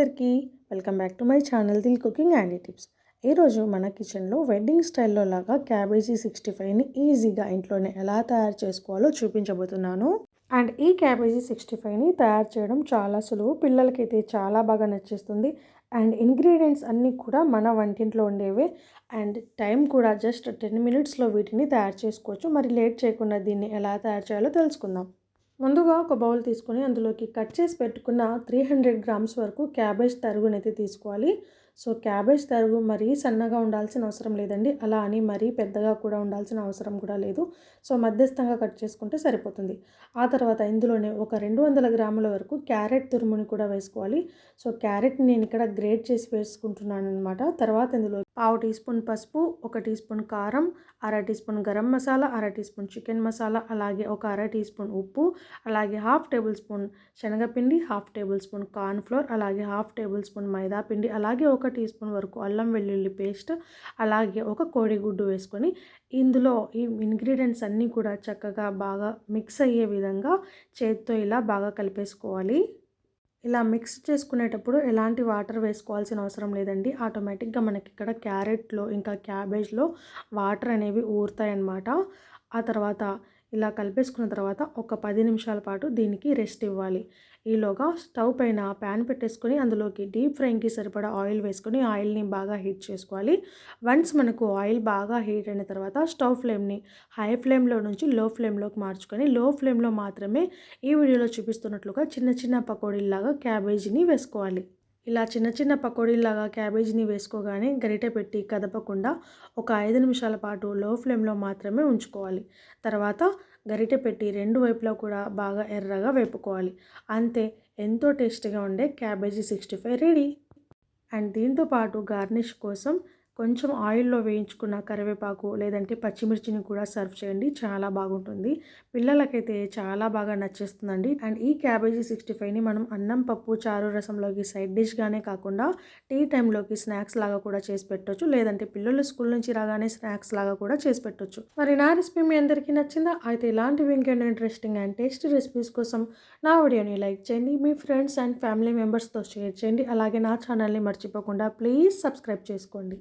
అందరికీ welcome back to my channel Dil cooking and tips. ఈరోజు మన కిచెన్లో వెడ్డింగ్ స్టైల్లో లాగా క్యాబేజీ సిక్స్టీ ఫైవ్ని ఈజీగా ఇంట్లోనే ఎలా తయారు చేసుకోవాలో చూపించబోతున్నాను. అండ్ ఈ క్యాబేజీ సిక్స్టీ ఫైవ్ని తయారు చేయడం చాలా సులువు పిల్లలకైతే చాలా బాగా నచ్చేస్తుంది. అండ్ ఇంగ్రీడియంట్స్ అన్నీ కూడా మన వంటింట్లో ఉండేవే. అండ్ టైం కూడా జస్ట్ టెన్ మినిట్స్లో వీటిని తయారు చేసుకోవచ్చు. మరి లేట్ చేయకుండా దీన్ని ఎలా తయారు చేయాలో తెలుసుకుందాం. ముందుగా ఒక బౌల్ తీసుకొని అందులోకి కట్ చేసి పెట్టుకున్న త్రీ హండ్రెడ్ గ్రామ్స్ వరకు క్యాబేజ్ తరుగునైతే తీసుకోవాలి. సో క్యాబేజ్ తరుగు మరీ సన్నగా ఉండాల్సిన అవసరం లేదండి. అలా అని మరీ పెద్దగా కూడా ఉండాల్సిన అవసరం కూడా లేదు. సో మధ్యస్థంగా కట్ చేసుకుంటే సరిపోతుంది. ఆ తర్వాత ఇందులోనే ఒక రెండు వందల గ్రాముల వరకు క్యారెట్ తురుముని కూడా వేసుకోవాలి. సో క్యారెట్ని నేను ఇక్కడ గ్రేట్ చేసి వేసుకుంటున్నాను అనమాట తర్వాత ఇందులో పావు టీ స్పూన్ పసుపు ఒక టీ స్పూన్ కారం అర టీ స్పూన్ గరం మసాలా అర టీ స్పూన్ చికెన్ మసాలా అలాగే ఒక అర టీ స్పూన్ ఉప్పు అలాగే హాఫ్ టేబుల్ స్పూన్ శనగపిండి హాఫ్ టేబుల్ స్పూన్ కార్న్ఫ్లోర్ అలాగే హాఫ్ టేబుల్ స్పూన్ మైదా పిండి అలాగే ఒక టీ స్పూన్ వరకు అల్లం వెల్లుల్లి పేస్ట్ అలాగే ఒక కోడిగుడ్డు వేసుకొని ఇందులో ఈ ఇంగ్రీడియంట్స్ అన్నీ కూడా చక్కగా బాగా మిక్స్ అయ్యే విధంగా చేతితో ఇలా బాగా కలిపేసుకోవాలి. ఇలా మిక్స్ చేసుకునేటప్పుడు ఎలాంటి వాటర్ వేసుకోవాల్సిన అవసరం లేదండి. ఆటోమేటిక్గా మనకి ఇక్కడ క్యారెట్లో ఇంకా క్యాబేజ్లో వాటర్ అనేవి ఊరుతాయి అన్నమాట ఆ తర్వాత ఇలా కలిపేసుకున్న తర్వాత ఒక పది నిమిషాల పాటు దీనికి రెస్ట్ ఇవ్వాలి. ఈలోగా స్టవ్ పైన ప్యాన్ పెట్టేసుకొని అందులోకి డీప్ ఫ్రైకి సరిపడా ఆయిల్ వేసుకొని ఆయిల్ని బాగా హీట్ చేసుకోవాలి. వన్స్ మనకు ఆయిల్ బాగా హీట్ అయిన తర్వాత స్టవ్ ఫ్లేమ్ని హై ఫ్లేమ్లో నుంచి లో ఫ్లేమ్లోకి మార్చుకొని లో ఫ్లేమ్లో మాత్రమే ఈ వీడియోలో చూపిస్తున్నట్లుగా చిన్న చిన్న పకోడీలాగా క్యాబేజీని వేసుకోవాలి. ఇలా చిన్న చిన్న పకోడీలాగా క్యాబేజీని వేసుకోగానే గరిటె పెట్టి కదపకుండా ఒక ఐదు నిమిషాల పాటు లో ఫ్లేమ్లో మాత్రమే ఉంచుకోవాలి. తర్వాత గరిటె పెట్టి రెండు వైపులా కూడా బాగా ఎర్రగా వేపుకోవాలి. అంతే ఎంతో టేస్టీగా ఉండే cabbage sixty five ready. And దీంతో పాటు గార్నిష్ కోసం కొంచెం ఆయిల్లో వేయించుకున్న కరివేపాకు లేదంటే పచ్చిమిర్చిని కూడా సర్వ్ చేయండి. చాలా బాగుంటుంది. పిల్లలకైతే చాలా బాగా నచ్చేస్తుందండి. అండ్ ఈ క్యాబేజీ సిక్స్టీ ఫైవ్ని మనం అన్నం పప్పు చారు రసంలోకి సైడ్ డిష్గానే కాకుండా టీ టైంలోకి స్నాక్స్ లాగా కూడా చేసి పెట్టవచ్చు లేదంటే పిల్లలు స్కూల్ నుంచి రాగానే స్నాక్స్ లాగా కూడా చేసి పెట్టవచ్చు మరి నా రెసిపీ మీ అందరికీ నచ్చిందా? అయితే ఇలాంటివి ఇంకేమైనా ఇంట్రెస్టింగ్ అండ్ టేస్టీ రెసిపీస్ కోసం నా వీడియోని లైక్ చేయండి. మీ ఫ్రెండ్స్ అండ్ ఫ్యామిలీ మెంబర్స్తో షేర్ చేయండి. అలాగే నా ఛానల్ని మర్చిపోకుండా ప్లీజ్ సబ్స్క్రైబ్ చేసుకోండి.